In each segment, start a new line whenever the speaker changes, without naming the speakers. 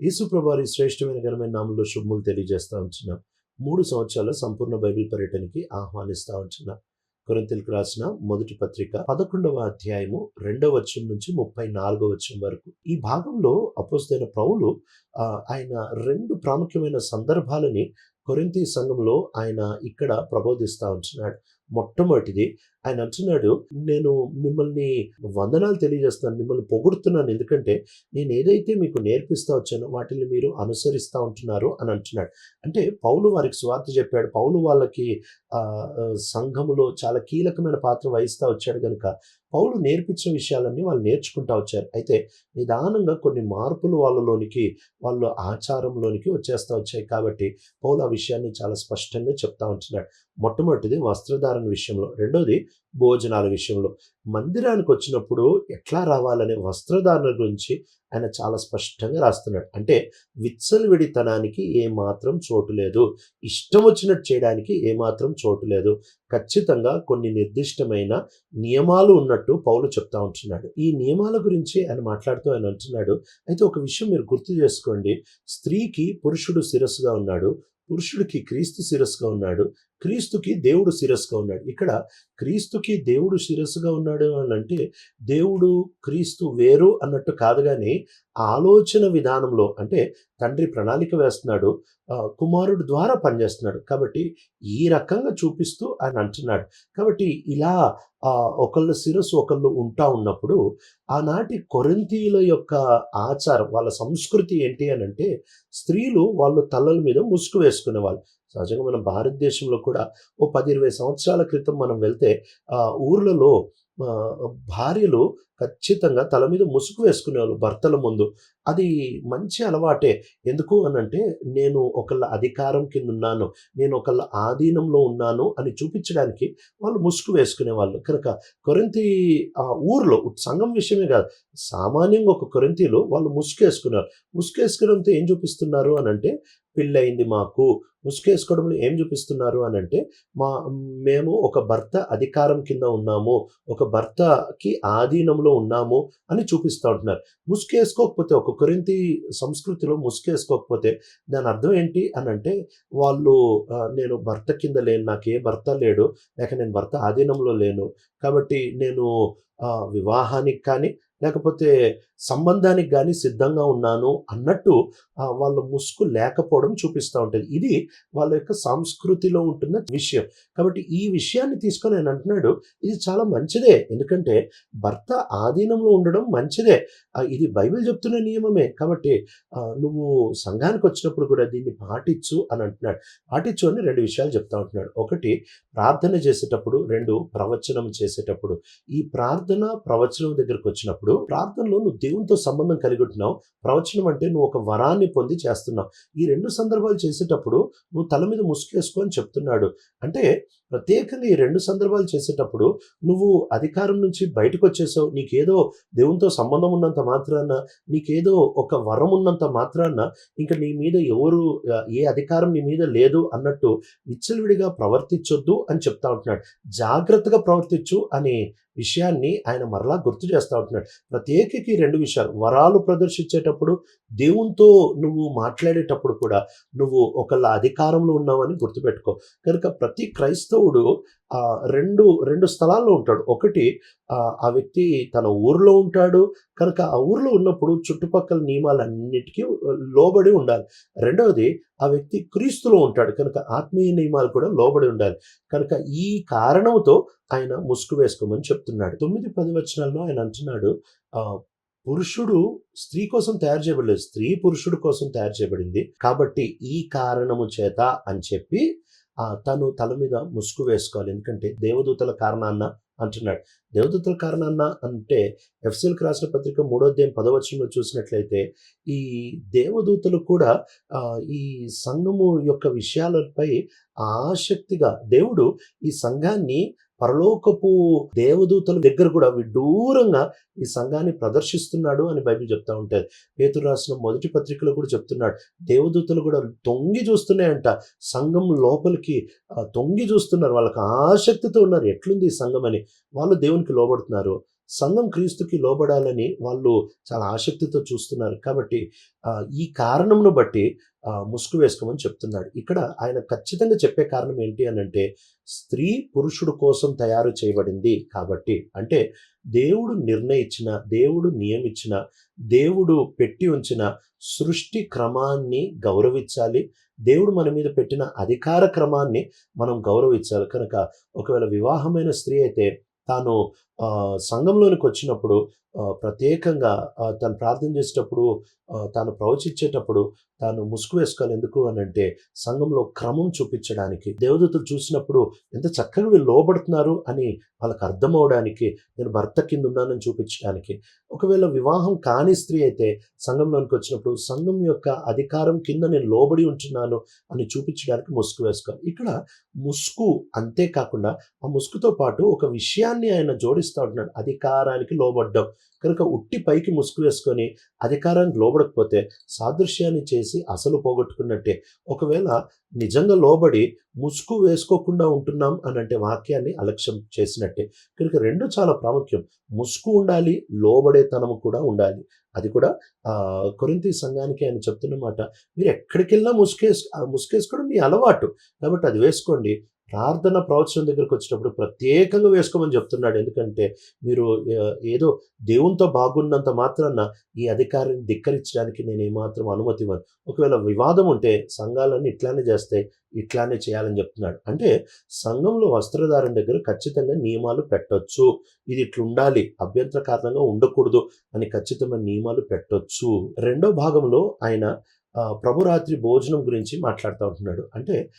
యేసుప్రభారి శ్రేష్టమైన ఘనమైన నామంలో శుభములు తెలియజేస్తూ ఉంటున్నాం. మూడు సంవత్సరాల సంపూర్ణ బైబిల్ పర్యటనకి ఆహ్వానిస్తూ ఉంటున్నాం. కొరింతలకు రాసిన మొదటి పత్రిక పదకొండవ అధ్యాయము రెండవ వచ్చం నుంచి ముప్పై నాలుగవ వచ్చం వరకు. ఈ భాగంలో అపోస్తైన పౌలు ఆయన రెండు ప్రాముఖ్యమైన సందర్భాలని కొరింతి సంఘంలో ఆయన ఇక్కడ ప్రబోధిస్తూ ఉంటున్నాడు. మొట్టమొదటిది ఆయన అంటున్నాడు నేను మిమ్మల్ని వందనాలు తెలియజేస్తున్నాను మిమ్మల్ని పొగుడుతున్నాను. ఎందుకంటే నేను ఏదైతే మీకు నేర్పిస్తా వచ్చానో వాటిని మీరు అనుసరిస్తూ ఉంటున్నారు అని అంటున్నాడు. అంటే పౌలు వారికి స్వార్థ చెప్పాడు. పౌలు వాళ్ళకి సంఘములో చాలా కీలకమైన పాత్ర వహిస్తూ వచ్చాడు కనుక పౌలు నేర్పించిన విషయాలన్నీ వాళ్ళు నేర్చుకుంటా వచ్చారు. అయితే నిదానంగా కొన్ని మార్పులు వాళ్ళలోనికి వాళ్ళ ఆచారంలోనికి వచ్చేస్తూ వచ్చాయి. కాబట్టి పౌలు ఆ విషయాన్ని చాలా స్పష్టంగా చెప్తా ఉంటున్నాడు. మొట్టమొదటిది వస్త్రధారణ విషయంలో. రెండోది భోజనాల విషయంలో. మందిరానికి వచ్చినప్పుడు ఎట్లా రావాలనే వస్త్రధారణ గురించి ఆయన చాలా స్పష్టంగా రాస్తున్నాడు. అంటే విచ్చలవిడితనానికి ఏమాత్రం చోటు లేదు. ఇష్టం వచ్చినట్టు చేయడానికి ఏమాత్రం చోటు లేదు. ఖచ్చితంగా కొన్ని నిర్దిష్టమైన నియమాలు ఉన్నట్టు పౌలు చెప్తా ఉంటున్నాడు. ఈ నియమాల గురించి ఆయన మాట్లాడుతూ ఆయన అంటున్నాడు. అయితే ఒక విషయం మీరు గుర్తు చేసుకోండి. స్త్రీకి పురుషుడు శిరస్సుగా ఉన్నాడు. పురుషుడికి క్రీస్తు శిరస్సుగా ఉన్నాడు. క్రీస్తుకి దేవుడు శిరస్సుగా ఉన్నాడు. ఇక్కడ క్రీస్తుకి దేవుడు శిరస్సుగా ఉన్నాడు అని అంటే దేవుడు క్రీస్తు వేరు అన్నట్టు కాదు కానీ ఆలోచన విధానంలో అంటే తండ్రి ప్రణాళిక వేస్తున్నాడు కుమారుడు ద్వారా పనిచేస్తున్నాడు. కాబట్టి ఈ రకంగా చూపిస్తూ ఆయన అంటున్నాడు. కాబట్టి ఇలా ఆ, ఒకళ్ళ శిరస్సు ఒకళ్ళు ఉంటా ఉన్నప్పుడు ఆనాటి కొరంతీల యొక్క ఆచారం వాళ్ళ సంస్కృతి ఏంటి అని అంటే స్త్రీలు వాళ్ళు తలల మీద ముసుగు వేసుకునే వాళ్ళు సహజంగా మన భారతదేశంలో కూడా ఓ పది ఇరవై సంవత్సరాల క్రితం మనం వెళ్తే ఆ ఊర్లలో భార్యలు ఖచ్చితంగా తల మీద ముసుగు వేసుకునేవాళ్ళు భర్తల ముందు. అది మంచి అలవాటే. ఎందుకు అనంటే నేను ఒకళ్ళ అధికారం కింద ఉన్నాను నేను ఒకళ్ళ ఆధీనంలో ఉన్నాను అని చూపించడానికి వాళ్ళు ముసుగు వేసుకునేవాళ్ళు. కనుక కొరింతి ఆ ఊర్లో సంఘం విషయమే కాదు సామాన్యంగా ఒక కొరింతీలో వాళ్ళు ముసుగు వేసుకున్నారు. ముసుగు వేసుకోవడంతో ఏం చూపిస్తున్నారు అని అంటే పెళ్ళయింది మాకు. ముసుగు వేసుకోవడంలో ఏం చూపిస్తున్నారు అని అంటే మా మేము ఒక భర్త అధికారం కింద ఉన్నాము ఒక భర్తకి ఆధీనంలో ఉన్నాము అని చూపిస్తూ ఉంటున్నారు. ముసుగు వేసుకోకపోతే ఒక కొరింతి సంస్కృతిలో ముసుగు వేసుకోకపోతే దాని అర్థం ఏంటి అని అంటే వాళ్ళు నేను భర్త కింద లేను నాకు ఏ భర్త లేడు లేక నేను భర్త ఆధీనంలో లేను కాబట్టి నేను వివాహానికి కానీ లేకపోతే సంబంధానికి కానీ సిద్ధంగా ఉన్నాను అన్నట్టు వాళ్ళ ముసుగు లేకపోవడం చూపిస్తూ ఉంటుంది. ఇది వాళ్ళ యొక్క సంస్కృతిలో ఉంటున్న విషయం. కాబట్టి ఈ విషయాన్ని తీసుకొని ఆయన అంటున్నాడు ఇది చాలా మంచిదే. ఎందుకంటే భర్త ఆధీనంలో ఉండడం మంచిదే. ఇది బైబిల్ చెప్తున్న నియమమే. కాబట్టి నువ్వు సంఘానికి వచ్చినప్పుడు కూడా దీన్ని పాటించు అని అంటున్నాడు. పాటించు అని రెండు విషయాలు చెప్తా ఉంటున్నాడు. ఒకటి ప్రార్థన చేసేటప్పుడు. రెండు ప్రవచనం చేసేటప్పుడు. ఈ ప్రార్థన ప్రవచనం దగ్గరకు వచ్చినప్పుడు ప్రార్థనలో నువ్వు దేవునితో సంబంధం కలిగి ఉంటున్నావు. ప్రవచనం అంటే నువ్వు ఒక వరాన్ని పొంది చేస్తున్నావు. ఈ రెండు సందర్భాలు చేసేటప్పుడు నువ్వు తల మీద ముసుకేసుకో అని చెప్తున్నాడు. అంటే ప్రత్యేకంగా ఈ రెండు సందర్భాలు చేసేటప్పుడు నువ్వు అధికారం నుంచి బయటకు వచ్చేసావు. నీకేదో దేవునితో సంబంధం ఉన్నంత మాత్రాన నీకేదో ఒక వరం ఉన్నంత మాత్రాన ఇంకా నీ మీద ఎవరు ఏ అధికారం నీ మీద లేదు అన్నట్టు విచ్చలవిడిగా ప్రవర్తించొద్దు అని చెప్తా ఉంటున్నాడు. జాగ్రత్తగా ప్రవర్తించు అని విషయాన్ని ఆయన మరలా గుర్తు చేస్తూ ఉంటున్నాడు. ప్రత్యేకకి రెండు విషయాలు. వరాలు ప్రదర్శించేటప్పుడు దేవునితో నువ్వు మాట్లాడేటప్పుడు కూడా నువ్వు ఒకళ్ళ అధికారంలో ఉన్నావని గుర్తుపెట్టుకో. కనుక ప్రతి క్రైస్తవుడు రెండు రెండు స్థలాల్లో ఉంటాడు. ఒకటి ఆ, వ్యక్తి తన ఊర్లో ఉంటాడు. కనుక ఆ ఊర్లో ఉన్నప్పుడు చుట్టుపక్కల నియమాలన్నిటికీ లోబడి ఉండాలి. రెండవది ఆ వ్యక్తి క్రీస్తులో ఉంటాడు. కనుక ఆత్మీయ నియమాలు కూడా లోబడి ఉండాలి. కనుక ఈ కారణంతో ఆయన ముసుగు వేసుకోమని చెప్తున్నాడు. తొమ్మిది పది వచనాల్లో ఆయన అంటున్నాడు పురుషుడు స్త్రీ కోసం తయారు చేయబడలేదు. స్త్రీ పురుషుడు కోసం తయారు చేయబడింది. కాబట్టి ఈ కారణము చేత అని చెప్పి తను తల మీద ముసుగు వేసుకోవాలి. ఎందుకంటే దేవదూతల కారణాన్న అంటున్నాడు. దేవదూతల కారణాన్న అంటే ఎఫ్సిఎల్కి రాసిన పత్రిక మూడో పదవచనంలో చూసినట్లయితే ఈ దేవదూతలు కూడా ఈ సంఘము యొక్క విషయాలపై ఆసక్తిగా దేవుడు ఈ సంఘాన్ని పరలోకపు దేవదూతల దగ్గర కూడా విడ్డూరంగా ఈ సంఘాన్ని ప్రదర్శిస్తున్నాడు అని బైబిల్ చెప్తా ఉంటుంది. పేతురు రాసిన మొదటి పత్రికలో కూడా చెప్తున్నాడు. దేవదూతలు కూడా తొంగి చూస్తున్నాయంట. సంఘం లోపలికి తొంగి చూస్తున్నారు. వాళ్ళకి ఆసక్తితో ఉన్నారు. ఎట్లుంది ఈ సంఘం అని. వాళ్ళు దేవునికి లోబడుతున్నారు. సంఘం క్రీస్తుకి లోబడాలని వాళ్ళు చాలా ఆసక్తితో చూస్తున్నారు. కాబట్టి ఈ కారణమును బట్టి ముసుగు వేసుకోమని చెప్తున్నాడు. ఇక్కడ ఆయన ఖచ్చితంగా చెప్పే కారణం ఏంటి అని అంటే స్త్రీ పురుషుడు కోసం తయారు చేయబడింది కాబట్టి అంటే దేవుడు నిర్ణయించిన దేవుడు నియమించిన దేవుడు పెట్టి ఉంచిన సృష్టి క్రమాన్ని గౌరవించాలి. దేవుడు మన మీద పెట్టిన అధికార క్రమాన్ని మనం గౌరవించాలి. కనుక ఒకవేళ వివాహమైన స్త్రీ అయితే తాను ఆ, సంఘంలోనికి వచ్చినప్పుడు ప్రత్యేకంగా తను ప్రార్థన చేసేటప్పుడు తాను ప్రవచించేటప్పుడు తాను ముసుగు వేసుకోవాలి. ఎందుకు అని అంటే సంఘంలో క్రమం చూపించడానికి. దేవదూతలు చూసినప్పుడు ఎంత చక్కగా వీళ్ళు లోబడుతున్నారు అని వాళ్ళకి అర్థం అవడానికి నేను భర్త కింద ఉన్నానని చూపించడానికి. ఒకవేళ వివాహం కాని స్త్రీ అయితే సంఘంలోనికి వచ్చినప్పుడు సంఘం యొక్క అధికారం కింద నేను లోబడి ఉంటున్నాను అని చూపించడానికి ముసుగు వేసుకోవాలి. ఇక్కడ ముసుగు అంతేకాకుండా ఆ ముసుగుతో పాటు ఒక విషయాన్ని ఆయన జోడిస్తూ ఉంటున్నాడు. అధికారానికి లోబడ్డం. కనుక ఉట్టి పైకి ముసుగు వేసుకొని అధికారానికి లోబడకపోతే సాదృశ్యాన్ని చేసి అసలు పోగొట్టుకున్నట్టే. ఒకవేళ నిజంగా లోబడి ముసుగు వేసుకోకుండా ఉంటున్నాం అని అంటే వాక్యాన్ని అలక్ష్యం చేసినట్టే. కనుక రెండు చాలా ప్రాముఖ్యం. ముసుగు ఉండాలి లోబడేతనము కూడా ఉండాలి. అది కూడా కొరింతి సంఘానికి ఆయన చెప్తున్నమాట. మీరు ఎక్కడికి వెళ్ళినా ముసుకేసు ఆ మీ అలవాటు. కాబట్టి అది వేసుకోండి. ప్రార్థన ప్రవచనం దగ్గరకు వచ్చినప్పుడు ప్రత్యేకంగా వేసుకోమని చెప్తున్నాడు. ఎందుకంటే మీరు ఏదో దేవునితో బాగున్నంత మాత్రాన ఈ అధికారాన్ని ధిక్కరించడానికి నేను ఏమాత్రం అనుమతి ఇవ్వను. ఒకవేళ వివాదం ఉంటే సంఘాలన్నీ ఇట్లానే చేస్తాయి ఇట్లానే చేయాలని చెప్తున్నాడు. అంటే సంఘంలో వస్త్రధారణ దగ్గర ఖచ్చితంగా నియమాలు పెట్టొచ్చు. ఇది ఇట్లా ఉండాలి అభ్యంతర కారణంగా ఉండకూడదు అని ఖచ్చితమైన నియమాలు పెట్టొచ్చు. రెండో భాగంలో ఆయన ప్రభురాత్రి భోజనం గురించి మాట్లాడుతూ ఉంటున్నాడు. అంటే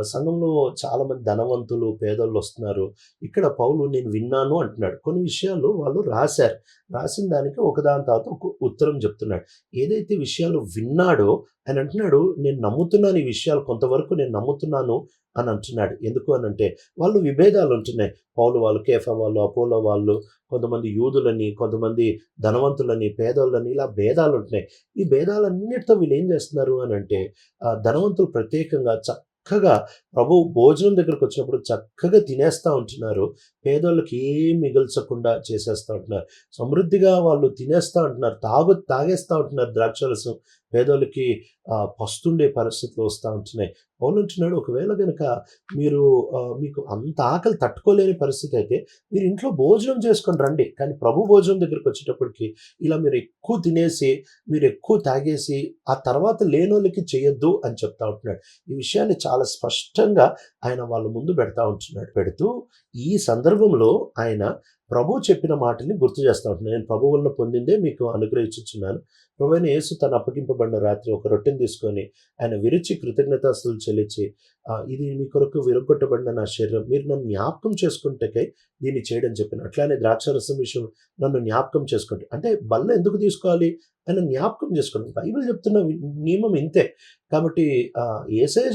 సంఘంలో చాలామంది ధనవంతులు పేదోళ్ళు వస్తున్నారు. ఇక్కడ పౌలు నేను విన్నాను అంటున్నాడు. కొన్ని విషయాలు వాళ్ళు రాశారు. రాసిన దానికి ఒకదాని తర్వాత ఒక ఉత్తరం చెప్తున్నాడు. ఏదైతే విషయాలు విన్నాడో ఆయన అంటున్నాడు నేను నమ్ముతున్నాను ఈ విషయాలు కొంతవరకు నేను నమ్ముతున్నాను అని అంటున్నాడు. ఎందుకు అని అంటే వాళ్ళు విభేదాలు ఉంటున్నాయి. పౌలు వాళ్ళు కేఫా వాళ్ళు అపోలో వాళ్ళు కొంతమంది యూదులని కొంతమంది ధనవంతులని పేదోళ్ళని ఇలా భేదాలు ఉంటున్నాయి. ఈ భేదాలన్నిటితో వీళ్ళు ఏం చేస్తున్నారు అని అంటే ఆ, ధనవంతులు ప్రత్యేకంగా చక్కగా ప్రభు భోజనం దగ్గరకు వచ్చినప్పుడు చక్కగా తినేస్తూ ఉంటున్నారు. పేదోళ్ళకి ఏం మిగల్చకుండా చేసేస్తూ ఉంటున్నారు. సమృద్ధిగా వాళ్ళు తినేస్తూ ఉంటున్నారు తాగు తాగేస్తూ ఉంటున్నారు ద్రాక్షరసం పేదోళ్ళకి పస్తుండే పరిస్థితులు వస్తూ ఉంటున్నాయి. పౌలు ఒకవేళ కనుక మీరు మీకు అంత ఆకలి తట్టుకోలేని పరిస్థితి అయితే మీరు ఇంట్లో భోజనం చేసుకొని రండి. కానీ ప్రభు భోజనం దగ్గరికి వచ్చేటప్పటికి ఇలా మీరు ఎక్కువ తినేసి మీరు ఎక్కువ తాగేసి ఆ తర్వాత లేనోళ్ళకి చేయొద్దు అని చెప్తా ఉంటున్నాడు. ఈ విషయాన్ని చాలా స్పష్టంగా ఆయన వాళ్ళ ముందు పెడతా ఉంటున్నాడు. పెడుతూ ఈ సందర్భంలో ఆయన ప్రభు చెప్పిన మాటని గుర్తు చేస్తా ఉంటున్నాను. నేను ప్రభు వల్ల పొందిందే మీకు అనుగ్రహించుచున్నాను. ప్రభు యేసు తను అప్పగింపబడిన రాత్రి ఒక రొట్టెని తీసుకొని ఆయన విరిచి కృతజ్ఞతాస్తులు చెల్లించి ఇది మీ కొరకు విరగొట్టబడిన నా శరీరం. మీరు నన్ను జ్ఞాపకం చేసుకుంటేకై దీన్ని చేయడం చెప్పాను అట్లానే ద్రాక్షరసం విషయం నన్ను జ్ఞాపకం చేసుకుంటే అంటే బల్ల ఎందుకు తీసుకోవాలి? ఆయన జ్ఞాపకం చేసుకోండి. బైబిల్ చెప్తున్న నియమం ఇంతే. కాబట్టి ఆ,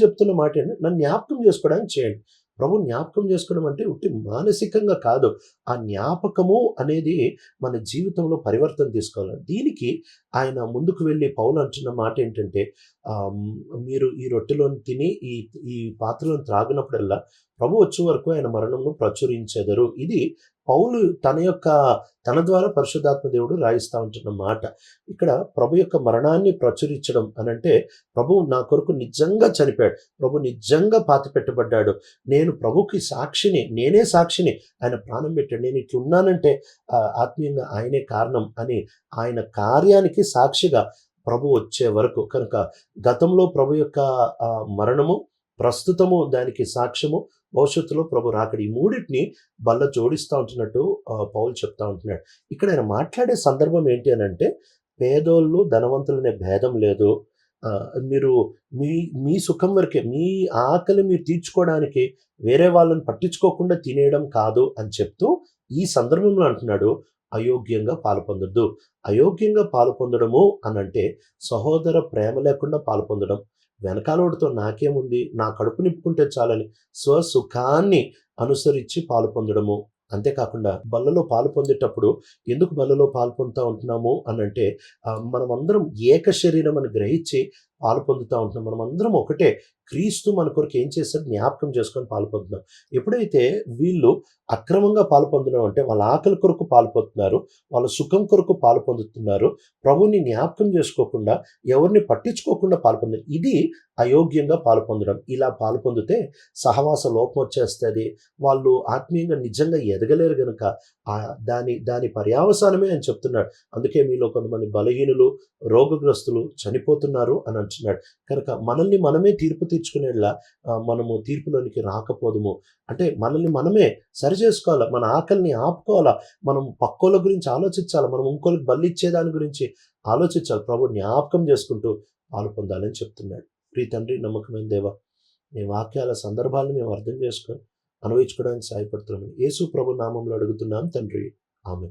చెప్తున్న మాట ఏంటంటే నన్ను జ్ఞాపకం చేసుకోవడానికి చేయండి. ప్రభు జ్ఞాపకం చేసుకోవడం అంటే ఉట్టి మానసికంగా కాదు. ఆ జ్ఞాపకము అనేది మన జీవితంలో పరివర్తన తీసుకోవాలి. దీనికి ఆయన ముందుకు వెళ్ళి పౌలు అంటున్న మాట ఏంటంటే మీరు ఈ రొట్టెలోని తిని ఈ ఈ పాత్రలను త్రాగినప్పుడల్లా ప్రభు వచ్చే వరకు ఆయన మరణంను ప్రచురించెదరు. ఇది పౌలు తన యొక్క తన ద్వారా పరిశుద్ధాత్మ దేవుడు రాయిస్తా ఉంటున్న మాట. ఇక్కడ ప్రభు యొక్క మరణాన్ని ప్రచురించడం అని అంటే ప్రభు నా కొరకు నిజంగా చనిపోయాడు. ప్రభు నిజంగా పాతి పెట్టబడ్డాడు. నేను ప్రభుకి సాక్షిని నేనే సాక్షిని. ఆయన ప్రాణం పెట్టాడు. నేను ఇట్లా ఉన్నానంటే ఆత్మీయంగా ఆయనే కారణం అని ఆయన కార్యానికి సాక్షిగా ప్రభు వచ్చే వరకు. కనుక గతంలో ప్రభు యొక్క మరణము ప్రస్తుతము దానికి సాక్ష్యము భవిష్యత్తులో ప్రభు రాకడి ఈ మూడింటిని బల్ల జోడిస్తూ ఉంటున్నట్టు పౌలు చెప్తా ఉంటున్నాడు. ఇక్కడ ఆయన మాట్లాడే సందర్భం ఏంటి అని అంటే పేదోళ్ళు ధనవంతులనే భేదం లేదు. మీరు మీ మీ సుఖం వరకే మీ ఆకలి మీరు తీర్చుకోవడానికి వేరే వాళ్ళని పట్టించుకోకుండా తినేయడం కాదు అని చెప్తూ ఈ సందర్భంలో అంటున్నాడు అయోగ్యంగా పాలు పొందొద్దు అయోగ్యంగా పాలు పొందడము అని అంటే సహోదర ప్రేమ లేకుండా పాలు పొందడం వెనకాలోడితో నాకేముంది? నా కడుపు నింపుకుంటే చాలని స్వసుఖాన్ని అనుసరించి పాలు పొందడము. అంతేకాకుండా బల్లలో పాలు పొందేటప్పుడు ఎందుకు బల్లలో పాలు పొందుతూ ఉంటున్నాము? అని అంటే మనమందరం ఏక శరీరం అని గ్రహించి పాలు పొందుతూ ఉంటున్నాం. మనం అందరం ఒకటే. క్రీస్తు మన కొరకు ఏం చేశారు జ్ఞాపకం చేసుకొని పాలు పొందుతున్నాం. ఎప్పుడైతే వీళ్ళు అక్రమంగా పాలు పొందడం అంటే వాళ్ళ ఆకలి కొరకు పాలు పొందుతున్నారు వాళ్ళ సుఖం కొరకు పాలు పొందుతున్నారు ప్రభుని జ్ఞాపకం చేసుకోకుండా ఎవరిని పట్టించుకోకుండా పాలు పొందారు ఇది అయోగ్యంగా పాలు పొందడం. ఇలా పాలు పొందితే సహవాస లోపం వచ్చేస్తుంది. వాళ్ళు ఆత్మీయంగా నిజంగా ఎదగలేరు గనుక ఆ దాని దాని పర్యావసానమే అని చెప్తున్నాడు. అందుకే మీలో కొంతమంది బలహీనులు రోగగ్రస్తులు చనిపోతున్నారు అని అంటున్నాడు కనుక మనల్ని మనమే తీర్పు తీర్చుకునేలా మనము తీర్పులోనికి రాకపోదుము. అంటే మనల్ని మనమే సరి చేసుకోవాలా మన ఆకలిని ఆపుకోవాలా మనం పక్కోళ్ళ గురించి ఆలోచించాలి మనం ఇంకోళ్ళకి బలి ఇచ్చేదాని గురించి ఆలోచించాలి. ప్రభు జ్ఞాపకం చేసుకుంటూ పాలు పొందాలని చెప్తున్నాడు. ప్రీ తండ్రి నమ్మకమైన దేవ మీ వాక్యాల సందర్భాలను మేము అర్థం చేసుకొని అనుభవించుకోవడానికి సహాయపడుతున్నాము యేసు ప్రభు నామంలో అడుగుతున్నాం తండ్రి. ఆమె